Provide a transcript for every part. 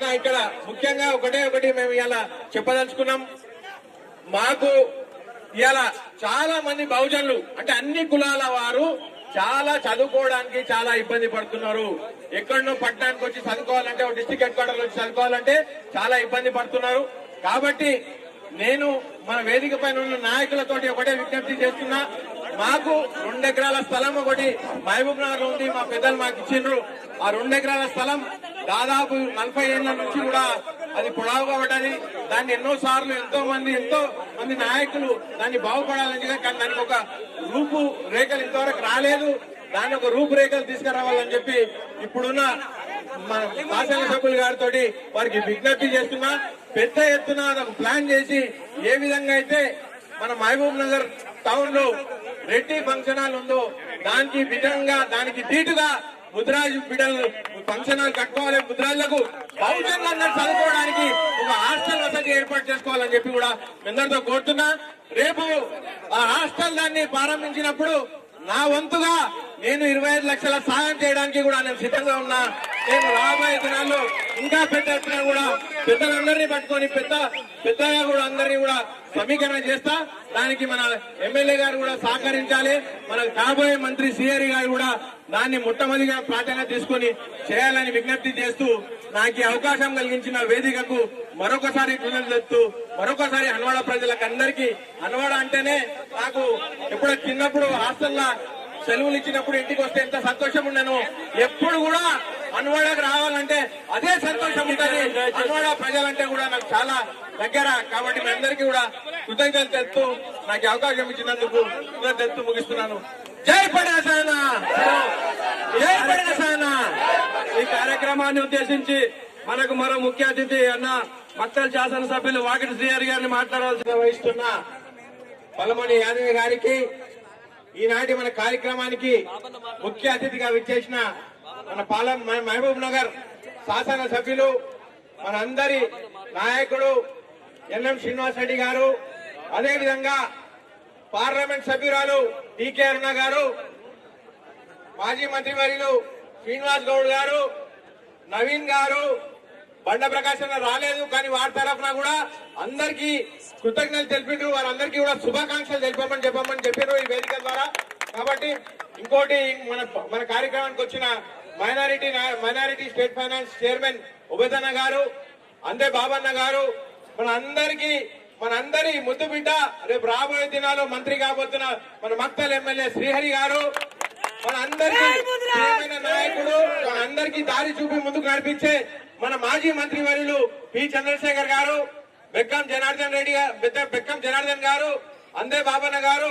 ఇక ఇక్కడ ముఖ్యంగా ఒకటే ఒకటి మేము ఇలా చెప్పదలుచుకున్నాం. మాకు ఇలా చాలా మంది బహుజనులు అంటే అన్ని కులాల వారు చాలా చదువుకోవడానికి చాలా ఇబ్బంది పడుతున్నారు. ఎక్కడో పట్టణానికి వచ్చి చదువుకోవాలంటే ఒక డిస్టిక్ హెడ్ క్వార్టర్ వచ్చి చదువుకోవాలంటే చాలా ఇబ్బంది పడుతున్నారు. కాబట్టి నేను మన వేదిక పైన ఉన్న నాయకులతోటి ఒకటే విజ్ఞప్తి చేస్తున్నా. మాకు రెండు ఎకరాల స్థలం ఒకటి మహబూబ్ నగర్లో ఉంది మా పెద్దలు మాకు ఇచ్చిండ్రు. ఆ రెండు ఎకరాల స్థలం దాదాపు నలభై ఏళ్ళ నుంచి కూడా అది పొడవుగా పడ్డది దాన్ని ఎన్నో సార్లు ఎంతో మంది ఎంతో మంది నాయకులు దాన్ని బాగుపడాలని చెప్పి కానీ దానికి ఒక రూపు రేఖలు ఇంతవరకు రాలేదు. దాని ఒక రూపురేఖలు తీసుకురావాలని చెప్పి ఇప్పుడున్న మన శాసన సభ్యులు గారితో వారికి విజ్ఞప్తి చేస్తున్నా పెద్ద ఎత్తున అదొక ప్లాన్ చేసి ఏ విధంగా అయితే మన మహబూబ్ నగర్ టౌన్లో రెడ్డి ఫంక్షన్ హాల్ ఉందో దానికి విధంగా దానికి ధీటుగా ముద్రాజ్ బిడ్డలు ఫంక్షన్ హాల్ కట్టుకోవాలి. ముద్రాజులకు బహుజనులందరూ చదువుకోవడానికి ఒక హాస్టల్ వసతి ఏర్పాటు చేసుకోవాలని చెప్పి కూడా మీ అందరితో కోరుతున్నా. రేపు ఆ హాస్టల్ దాన్ని ప్రారంభించినప్పుడు నా వంతుగా నేను ఇరవై ఐదు లక్షల సాయం చేయడానికి కూడా నేను సిద్ధంగా ఉన్నా. నేను రాబోయే దినాల్లో ఇంకా పెద్ద ఎత్తున కూడా పెద్దలందరినీ పట్టుకొని పెద్ద పెద్దగా కూడా అందరినీ కూడా సమీకరణ చేస్తా. దానికి మన ఎమ్మెల్యే గారు కూడా సహకరించాలి. మన కాబోయే మంత్రి సిఆర్ గారు కూడా దాన్ని మొట్టమొదటిగా ప్రాధాన్యత తీసుకొని చేయాలని విజ్ఞప్తి చేస్తూ నాకు ఈ అవకాశం కలిగించిన వేదికకు మరొకసారి కృతజ్ఞతలు మరొకసారి హన్వాడ ప్రజలకు అందరికీ హన్వాడ అంటేనే నాకు ఎప్పుడో చిన్నప్పుడు హాస్టల్లో సెలవులు ఇచ్చినప్పుడు ఇంటికి వస్తే ఎంత సంతోషం ఉండను ఎప్పుడు కూడా అన్వాడకు రావాలంటే అదే సంతోషం ఉంటుంది. అన్వాడ ప్రజలంటే కూడా నాకు చాలా దగ్గర. కాబట్టి మీ అందరికీ కూడా కృతజ్ఞతలు తెలుపుతూ నాకు అవకాశం ఇచ్చినందుకు కృతజ్ఞతలు తెలుపుతూ ముగిస్తున్నాను. జై పడాసాన? జై పడాసాన? ఈ కార్యక్రమాన్ని ఉద్దేశించి మనకు మరో ముఖ్య అతిథి అన్న మత్తల శాసనసభ్యులు వాకిటి శ్రీహరి గారిని మాట్లాడాల్సిన వహిస్తున్న పలమణి యాదవ్ గారికి ఈనాటి మన కార్యక్రమానికి ముఖ్య అతిథిగా విచ్చేసిన మన పాలం మన మహబూబ్ నగర్ శాసన సభ్యులు మనందరి నాయకుడు ఎన్ఎం శ్రీనివాస్ రెడ్డి గారు అదేవిధంగా పార్లమెంట్ సభ్యురాలు డికే అరుణ గారు మాజీ మంత్రివర్యులు శ్రీనివాస్ గౌడ్ గారు నవీన్ గారు బండ ప్రకాశం రాలేదు కానీ వారి తరఫున కూడా అందరికీ కృతజ్ఞతలు తెలిపిండ్రు వారందరికీ కూడా శుభాకాంక్షలు తెలిపమని చెప్పమని చెప్పారు ఈ వేదిక ద్వారా. కాబట్టి ఇంకోటి మన మన కార్యక్రమానికి వచ్చిన minority minority state finance chairman ఉబేదన్న గారు అందే బాబన్న గారు మన అందరికీ మన అందరి ముద్దు బిడ్డ రేపు రాబోయే దినాల్లో మంత్రి కాబోతున్న మన మక్తల్ ఎమ్మెల్యే శ్రీహరి గారు మన అందరికీ నాయకుడు మన అందరికీ దారి చూపి ముందుకు నడిపించే మన మాజీ మంత్రి వర్యులు పి. చంద్రశేఖర్ గారు బెక్కం జనార్దన్ రెడ్డి గారు బెక్క- జనార్దన్ గారు అందే బాబన్న గారు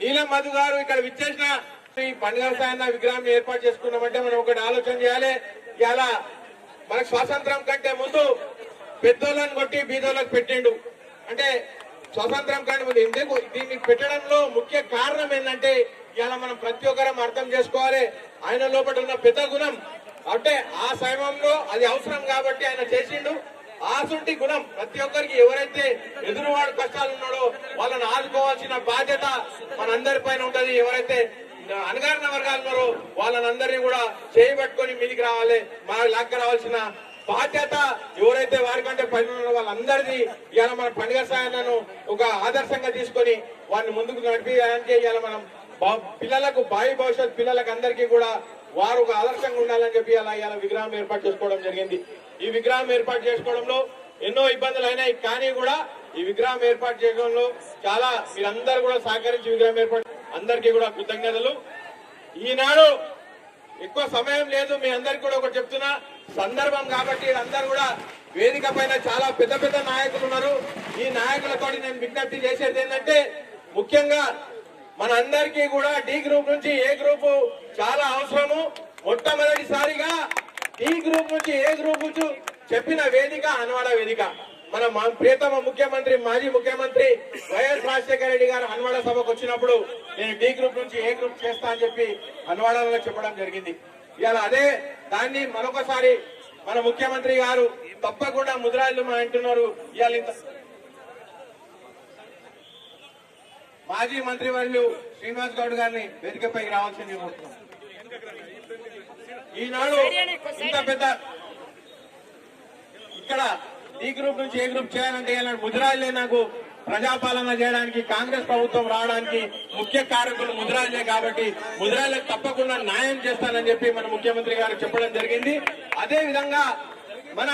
నీలం మధు గారు ఇక్కడ విచ్చేసిన ఈ పండుగ సాయన్న విగ్రహం ఏర్పాటు చేసుకున్నామంటే మనం ఒకటి ఆలోచన చేయాలి. ఇలా మనకు స్వాతంత్రం కంటే ముందు పెద్దోళ్ళని కొట్టి బీదోళ్ళకి పెట్టిండు. అంటే స్వాతంత్రం కంటే ముందు ఎందుకు దీన్ని పెట్టడంలో ముఖ్య కారణం ఏంటంటే ఇలా మనం ప్రతి ఒక్కరం అర్థం చేసుకోవాలి. ఆయన లోపల ఉన్న పెద్ద గుణం. అంటే ఆ సమయంలో అది అవసరం కాబట్టి ఆయన చేసిండు. ఆసుంటి గుణం ప్రతి ఒక్కరికి ఎవరైతే ఎదురువాడు కష్టాలు ఉన్నాడో వాళ్ళని ఆదుకోవాల్సిన బాధ్యత మనందరి పైన ఉంటది. ఎవరైతే అణగారిన వర్గాలు ఉన్నారో వాళ్ళని అందరినీ కూడా చేయబట్టుకొని మీదికి రావాలి. మా లాక్క రావాల్సిన బాధ్యత ఎవరైతే వారికంటే పని ఉన్న వాళ్ళందరిది ఇవాళ మన పండుగ సాయనను ఒక ఆదర్శంగా తీసుకొని వారిని ముందుకు నడిపించడానికి ఇవాళ మనం బా- పిల్లలకు భావి భవిష్యత్ పిల్లలకు అందరికీ కూడా వారు ఒక ఆదర్శంగా ఉండాలని చెప్పి అలా ఇలా విగ్రహం ఏర్పాటు చేసుకోవడం జరిగింది. ఈ విగ్రహం ఏర్పాటు చేసుకోవడంలో ఎన్నో ఇబ్బందులు అయినాయి కానీ కూడా ఈ విగ్రహం ఏర్పాటు చేయడంలో చాలా మీరందరూ కూడా సహకరించి విగ్రహం ఏర్పాటు అందరికీ కూడా కృతజ్ఞతలు. ఈనాడు ఎక్కువ సమయం లేదు మీ అందరికి కూడా ఒకటి చెప్తున్నా. సందర్భం కాబట్టి అందరు కూడా వేదిక పైన చాలా పెద్ద పెద్ద నాయకులు ఉన్నారు. ఈ నాయకులతో నేను విజ్ఞప్తి చేసేది ఏంటంటే ముఖ్యంగా మన అందరికీ కూడా డి గ్రూప్ నుంచి ఏ గ్రూప్ చాలా అవసరము. మొట్టమొదటిసారిగా డి గ్రూప్ నుంచి ఏ గ్రూప్ నుంచి చెప్పిన వేదిక హన్వాడ వేదిక. మన మా ప్రియతమ ముఖ్యమంత్రి మాజీ ముఖ్యమంత్రి వైఎస్ రాజశేఖర రెడ్డి గారు హన్వాడ సభకు వచ్చినప్పుడు నేను డి గ్రూప్ నుంచి ఏ గ్రూప్ చేస్తా అని చెప్పి హన్వాడలో చెప్పడం జరిగింది. ఇవాళ అదే దాన్ని మరొకసారి మన ముఖ్యమంత్రి గారు తప్పకుండా ముద్రాయిలు మా అంటున్నారు. ఇవాళ ఇంత మాజీ మంత్రి వర్యులు శ్రీనివాస్ గౌడ్ గారిని వేదికపై రావాల్సింది కోరుతున్నాం. ఈనాడు ఇంత పెద్ద ఇక్కడ ఈ గ్రూప్ నుంచి ఏ గ్రూప్ చేయాలంటే ముద్రాయిలే నాకు ప్రజాపాలన చేయడానికి కాంగ్రెస్ ప్రభుత్వం రావడానికి ముఖ్య కారకులు ముద్రాయిలే కాబట్టి ముద్రాలకు తప్పకుండా న్యాయం చేస్తానని చెప్పి మన ముఖ్యమంత్రి గారు చెప్పడం జరిగింది. అదే విధంగా మన